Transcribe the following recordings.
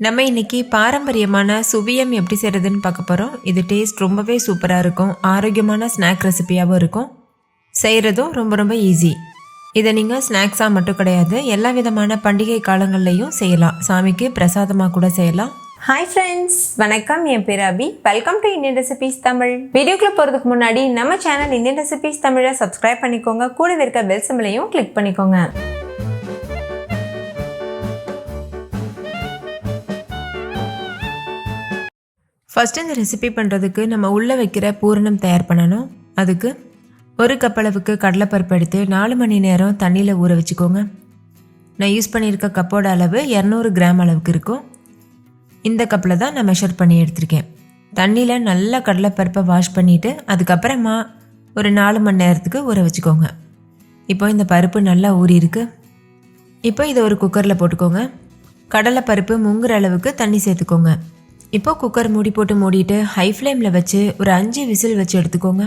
நம்ம இன்னைக்கு பாரம்பரியமான சுவியம் எப்படி செய்கிறதுன்னு பார்க்க போகிறோம் இது டேஸ்ட் ரொம்பவே சூப்பராக இருக்கும். ஆரோக்கியமான ஸ்நாக் ரெசிபியாகவும் இருக்கும். செய்கிறதும் ரொம்ப ரொம்ப ஈஸி இதை நீங்கள் ஸ்நாக்ஸாக மட்டும் கிடையாது எல்லா விதமான பண்டிகை காலங்கள்லையும் செய்யலாம். சாமிக்கு பிரசாதமாக கூட செய்யலாம். ஹாய் ஃப்ரெண்ட்ஸ் வணக்கம். என் பேர் Abi. Welcome to Indian recipes Tamil வீடியோக்குள்ள போகிறதுக்கு முன்னாடி நம்ம சேனல் இந்தியன் ரெசிபீஸ் தமிழை சப்ஸ்கிரைப் பண்ணிக்கோங்க. கூடவே இருக்க பெல் சிம்பிளையும் கிளிக் பண்ணிக்கோங்க. ஃபஸ்ட்டு இந்த ரெசிபி பண்ணுறதுக்கு நம்ம உள்ளே வைக்கிற பூரணம் தயார் பண்ணணும். அதுக்கு ஒரு கப் அளவுக்கு கடலைப்பருப்பு எடுத்து நாலு மணி நேரம் தண்ணியில் ஊற வச்சுக்கோங்க. நான் யூஸ் பண்ணியிருக்க கப்போட அளவு இரநூறு கிராம் அளவுக்கு இருக்கும். இந்த கப்பில் தான் நான் மெஷர் பண்ணி எடுத்திருக்கேன். தண்ணியில் நல்லா கடலைப்பருப்பை வாஷ் பண்ணிவிட்டு அதுக்கப்புறமா ஒரு நாலு மணி நேரத்துக்கு ஊற வச்சுக்கோங்க. இப்போ இந்த பருப்பு நல்லா ஊறிருக்கு இப்போ இதை ஒரு குக்கரில் போட்டுக்கோங்க. கடலைப்பருப்பு முங்குற அளவுக்கு தண்ணி சேர்த்துக்கோங்க. இப்போ குக்கர் மூடி போட்டு மூடிட்டு ஹை ஃப்ளேமில் வச்சு ஒரு அஞ்சு விசில் வச்சு எடுத்துக்கோங்க.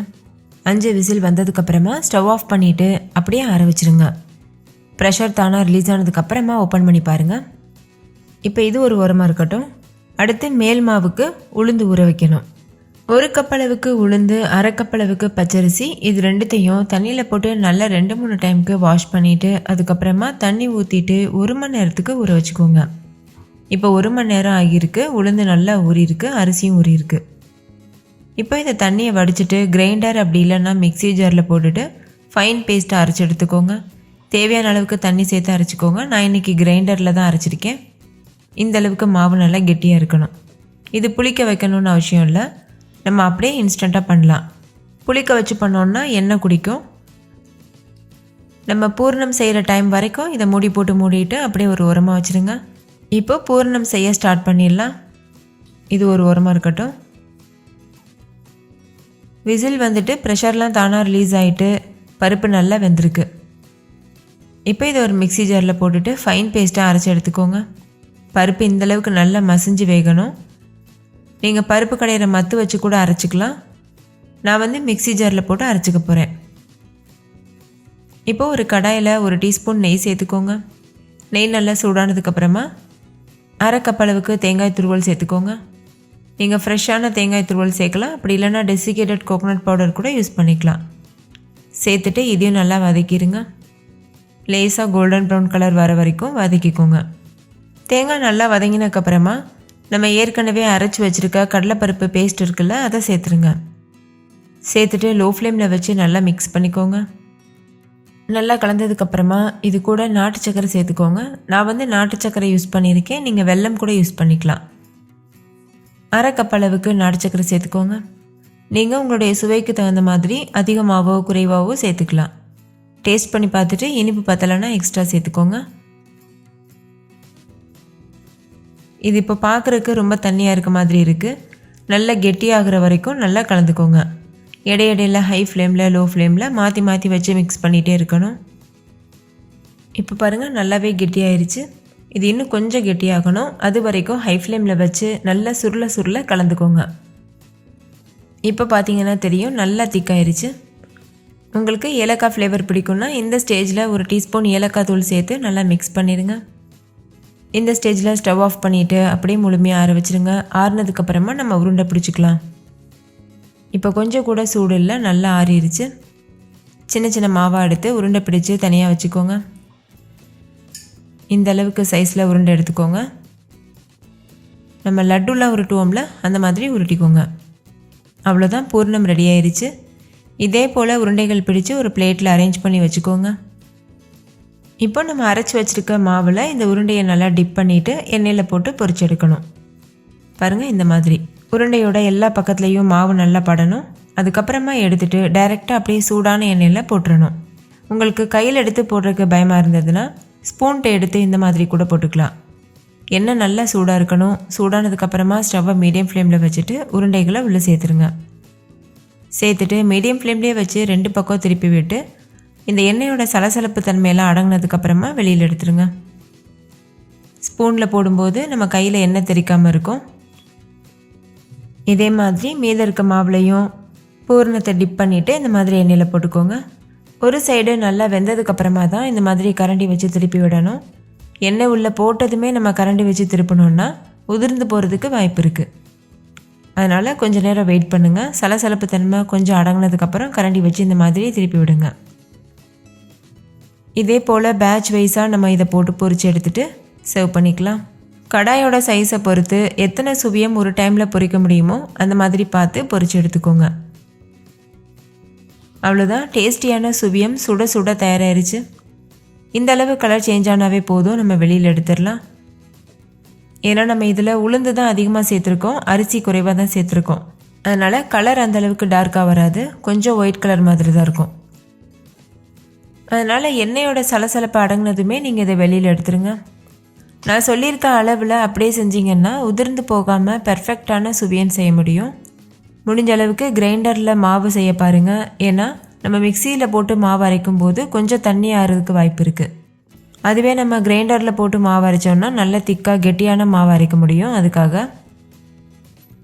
அஞ்சு விசில் வந்ததுக்கப்புறமா ஸ்டவ் ஆஃப் பண்ணிவிட்டு அப்படியே ஆற வச்சிருங்க. ப்ரெஷர் தானாக ரிலீஸ் ஆனதுக்கப்புறமா ஓப்பன் பண்ணி பாருங்கள் இப்போ இது ஒரு உரமாக இருக்கட்டும். அடுத்து மேல் மாவுக்கு உளுந்து ஊற வைக்கணும். ஒரு கப்பளவுக்கு உளுந்து அரை கப்பளவுக்கு பச்சரிசி இது ரெண்டுத்தையும் தண்ணியில் போட்டு நல்லா ரெண்டு மூணு டைமுக்கு வாஷ் பண்ணிவிட்டு அதுக்கப்புறமா தண்ணி ஊற்றிட்டு ஒரு மணி நேரத்துக்கு ஊற வச்சுக்கோங்க. இப்போ ஒரு மணி நேரம் ஆகியிருக்கு. உளுந்து நல்லா ஊறியிருக்கு. அரிசியும் ஊறியிருக்கு. இப்போ இந்த தண்ணியை வடிச்சிட்டு கிரைண்டர் அப்படி இல்லைன்னா மிக்ஸி ஜாரில் போட்டுட்டு ஃபைன் பேஸ்ட்டை அரைச்சி எடுத்துக்கோங்க. தேவையான அளவுக்கு தண்ணி சேர்த்து அரைச்சிக்கோங்க. நான் இன்றைக்கி கிரைண்டரில் தான் அரைச்சிருக்கேன். இந்த அளவுக்கு மாவு நல்லா கெட்டியாக இருக்கணும். இது புளிக்க வைக்கணும்னு அவசியம் இல்லை. நம்ம அப்படியே இன்ஸ்டண்ட்டாக பண்ணலாம். புளிக்க வச்சு பண்ணோன்னா எண்ணெய் குடிக்கும். நம்ம பூர்ணம் செய்கிற டைம் வரைக்கும் இதை மூடி போட்டு மூடிட்டு அப்படியே ஒரு உரமாக வச்சுருங்க. இப்போ பூரணம் செய்ய ஸ்டார்ட் பண்ணிடலாம். இது ஒரு உரமாக இருக்கட்டும். விசில் வந்துட்டு ப்ரெஷர்லாம் தானாக ரிலீஸ் ஆகிட்டு பருப்பு நல்லா வெந்திருக்கு. இப்போ இதை ஒரு மிக்ஸி ஜாரில் போட்டுட்டு ஃபைன் பேஸ்ட்டாக அரைச்சி எடுத்துக்கோங்க. பருப்பு இந்த அளவுக்கு நல்லா மசிஞ்சு வேகணும். நீங்கள் பருப்பு கடையிற மத்து வச்சு கூட அரைச்சிக்கலாம். நான் வந்து மிக்ஸி ஜாரில் போட்டு அரைச்சிக்க போகிறேன் இப்போ ஒரு கடாயில் ஒரு டீஸ்பூன் நெய் சேர்த்துக்கோங்க. நெய் நல்லா சூடானதுக்கப்புறமா அரை கப் அளவுக்கு தேங்காய் துருவல் சேர்த்துக்கோங்க. நீங்கள் ஃப்ரெஷ்ஷான தேங்காய் துருவல் சேர்க்கலாம். அப்படி இல்லைன்னா டெசிகேட்டட் கோகோனட் பவுடர் கூட யூஸ் பண்ணிக்கலாம். சேர்த்துட்டு இதையும் நல்லா வதக்கிடுங்க லேசாக கோல்டன் ப்ரௌன் கலர் வர வரைக்கும் வதக்கிக்கோங்க. தேங்காய் நல்லா வதங்கினதுக்கப்புறமா நம்ம ஏற்கனவே அரைச்சி வச்சுருக்க கடலைப்பருப்பு பேஸ்ட் இருக்குல்ல அதை சேர்த்துருங்க. சேர்த்துட்டு லோ ஃப்ளேமில் வச்சு நல்லா மிக்ஸ் பண்ணிக்கோங்க. நல்லா கலந்ததுக்கப்புறமா இது கூட நாட்டு சக்கரை சேர்த்துக்கோங்க. நான் வந்து நாட்டு சக்கரை யூஸ் பண்ணியிருக்கேன். நீங்கள் வெல்லம் கூட யூஸ் பண்ணிக்கலாம். அரை கப் அளவுக்கு நாட்டு சக்கரை சேர்த்துக்கோங்க. நீங்கள் உங்களுடைய சுவைக்கு தகுந்த மாதிரி அதிகமாகவோ குறைவாகவோ சேர்த்துக்கலாம். டேஸ்ட் பண்ணி பார்த்துட்டு இனிப்பு பத்தலைன்னா எக்ஸ்ட்ரா சேர்த்துக்கோங்க. இது இப்போ பார்க்குறக்கு ரொம்ப தண்ணியாக இருக்க மாதிரி இருக்குது நல்லா கெட்டியாகிற வரைக்கும் நல்லா கலந்துக்கோங்க. இடையிடையில் ஹை ஃப்ளேமில் லோ ஃப்ளேமில் மாற்றி மாற்றி வச்சு மிக்ஸ் பண்ணிகிட்டே இருக்கணும். இப்போ பாருங்கள் நல்லாவே கெட்டியாயிருச்சு. இது இன்னும் கொஞ்சம் கெட்டியாகணும். அது வரைக்கும் ஹை ஃப்ளேமில் வச்சு நல்லா சுருள சுருள கலந்துக்கோங்க. இப்போ பார்த்தீங்கன்னா தெரியும் நல்லா திக்காயிருச்சு உங்களுக்கு ஏலக்காய் ஃப்ளேவர் பிடிக்கும்னா இந்த ஸ்டேஜில் ஒரு டீஸ்பூன் ஏலக்காய் தூள் சேர்த்து நல்லா மிக்ஸ் பண்ணிடுங்க. இந்த ஸ்டேஜில் ஸ்டவ் ஆஃப் பண்ணிவிட்டு அப்படியே முழுமையாக ஆற வச்சுருங்க. ஆறுனதுக்கப்புறமா நம்ம உருண்டை பிடிச்சிக்கலாம். இப்போ கொஞ்சம் கூட சூடு இல்லை நல்லா ஆறிடுச்சு சின்ன சின்ன மாவாக எடுத்து உருண்டை பிடிச்சி தனியாக வச்சுக்கோங்க. இந்த அளவுக்கு சைஸில் உருண்டை எடுத்துக்கோங்க. நம்ம லட்டுலாம் உருட்டுவோம்ல அந்த மாதிரி உருட்டிக்கோங்க. அவ்வளோதான் பூர்ணம் ரெடி ஆயிடுச்சு இதே போல் உருண்டைகள் பிடிச்சு ஒரு பிளேட்டில் அரேஞ்ச் பண்ணி வச்சுக்கோங்க. இப்போ நம்ம அரைச்சி வச்சுருக்க மாவில் இந்த உருண்டையை நல்லா டிப் பண்ணிவிட்டு எண்ணெயில் போட்டு பொரிச்சு எடுக்கணும். பாருங்கள் இந்த மாதிரி. உருண்டையோட எல்லா பக்கத்துலேயும் மாவு நல்லா படணும். அதுக்கப்புறமா எடுத்துட்டு டைரெக்டாக அப்படியே சூடான எண்ணெயில் போட்டுறணும். உங்களுக்கு கையில் எடுத்து போடுறதுக்கு பயமாக இருந்ததுன்னா ஸ்பூன்ட்டை எடுத்து இந்த மாதிரி கூட போட்டுக்கலாம். எண்ணெய் நல்லா சூடாக இருக்கணும். சூடானதுக்கப்புறமா ஸ்டவ்வை மீடியம் ஃப்ளேமில் வச்சுட்டு உருண்டைகளை உள்ளே சேர்த்துருங்க. சேர்த்துட்டு மீடியம் ஃப்ளேம்லேயே வச்சு ரெண்டு பக்கம் திருப்பி விட்டு இந்த எண்ணெயோட சலசலப்பு தன்மையெல்லாம் அடங்கினதுக்கப்புறமா வெளியில் எடுத்துருங்க. ஸ்பூனில் போடும்போது நம்ம கையில் எண்ணெய் தெரிக்காமல் இருக்கும். இதே மாதிரி மீத இருக்க மாவுலையும் பூரணத்தை டிப் பண்ணிவிட்டு இந்த மாதிரி எண்ணெயில் போட்டுக்கோங்க. ஒரு சைடு நல்லா வெந்ததுக்கப்புறமா தான் இந்த மாதிரி கரண்டி வச்சு திருப்பி விடணும். எண்ணெய் உள்ளே போட்டதுமே நம்ம கரண்டி வச்சு திருப்பணும்னா உதிர்ந்து போகிறதுக்கு வாய்ப்பு இருக்குது அதனால் கொஞ்சம் நேரம் வெயிட் பண்ணுங்கள் சலசலப்பு தன்மை கொஞ்சம் அடங்கினதுக்கப்புறம் கரண்டி வச்சு இந்த மாதிரி திருப்பி விடுங்க. இதே போல் பேட்ச் வைஸாக நம்ம இதை போட்டு பொறிச்சு எடுத்துகிட்டு சர்வ் பண்ணிக்கலாம். கடாயோட சைஸை பொறுத்து எத்தனை சுவியம் ஒரு டைமில் பொரிக்க முடியுமோ அந்த மாதிரி பார்த்து பொறிச்சு எடுத்துக்கோங்க. அவ்வளோதான் டேஸ்டியான சுவியம் சுட சுட தயாராகிருச்சு இந்த அளவு கலர் சேஞ்ச் ஆனாவே போதும். நம்ம வெளியில் எடுத்துடலாம். ஏன்னா நம்ம இதில் உளுந்து தான் அதிகமாக சேர்த்துருக்கோம். அரிசி குறைவாக தான் சேர்த்துருக்கோம். அதனால் கலர் அந்த அளவுக்கு டார்க்காக வராது. கொஞ்சம் ஒயிட் கலர் மாதிரி தான் இருக்கும். அதனால் எண்ணெயோட சலசலப்பு அடங்கினதுமே நீங்கள் இதை வெளியில் எடுத்துருங்க. நான் சொல்லியிருக்க அளவில் அப்படியே செஞ்சிங்கன்னா உதிர்ந்து போகாமல் பெர்ஃபெக்டான சுவியன் செய்ய முடியும். முடிஞ்ச அளவுக்கு கிரைண்டரில் மாவு செய்ய பாருங்கள் ஏன்னா நம்ம மிக்சியில் போட்டு மாவு அரைக்கும் போது கொஞ்சம் தண்ணி ஆறுறதுக்கு வாய்ப்பு இருக்குது அதுவே நம்ம கிரைண்டரில் போட்டு மாவு அரைச்சோம்னா நல்ல திக்காக கெட்டியான மாவு அரைக்க முடியும். அதுக்காக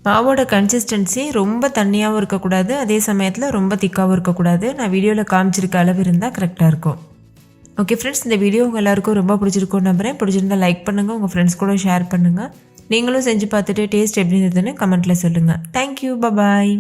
மாவோட கன்சிஸ்டன்சி ரொம்ப தண்ணியாகவும் இருக்கக்கூடாது. அதே சமயத்தில் ரொம்ப திக்காகவும் இருக்கக்கூடாது. நான் வீடியோவில் காமிச்சிருக்க அளவு இருந்தால் கரெக்டாக இருக்கும். ஓகே ஃப்ரெண்ட்ஸ் இந்த வீடியோ உங்கள் எல்லாருக்கும் ரொம்ப பிடிச்சிருக்கும் நம்புகிறேன் பிடிச்சிருந்தா லைக் பண்ணுங்கள் உங்கள் ஃப்ரெண்ட்ஸ் கூட ஷேர் பண்ணுங்கள் நீங்களும் செஞ்சு பார்த்துட்டு டேஸ்ட் எப்படி இருந்ததுன்னு கமெண்ட்டில் சொல்லுங்கள் தேங்க்யூ பபாய்